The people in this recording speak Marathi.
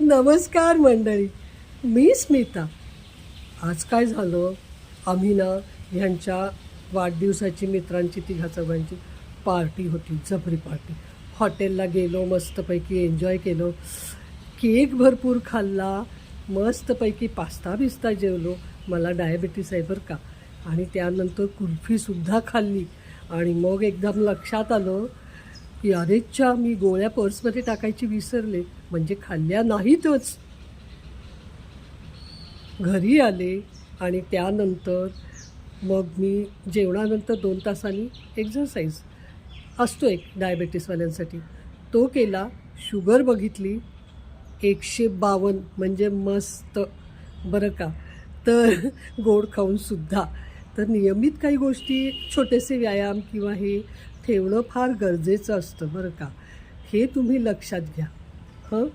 नमस्कार मंडळी मी स्मिता. आज काय झालं? आम्ही ना ह्यांच्या वाढदिवसाची मित्रांची तिघा चौघांची पार्टी होती जबरी पार्टी. हॉटेलला गेलो मस्तपैकी एन्जॉय केलो. केक भरपूर खाल्ला मस्तपैकी पास्ता बिस्ता जेवलो. मला डायबिटीस आहे बरं का. आणि त्यानंतर कुल्फीसुद्धा खाल्ली. आणि मग एकदम लक्षात आलं की मी गोळ्या पर्समध्ये टाकायची विसरले म्हणजे खाल्ल्या नाहीतच. घरी आले आणि त्यानंतर मग मी जेवणानंतर दोन तासांनी एक्झरसाईज असतो एक डायबेटीसवाल्यांसाठी तो केला शुगर बघितली एकशे बावन्न म्हणजे मस्त. बरं का? तर गोड खाऊनसुद्धा तर नियमित काही गोष्टी छोटेसे व्यायाम किंवा हे ठेवणं फार गरजेचं असतं बरं का. हे तुम्ही लक्षात घ्या. हं?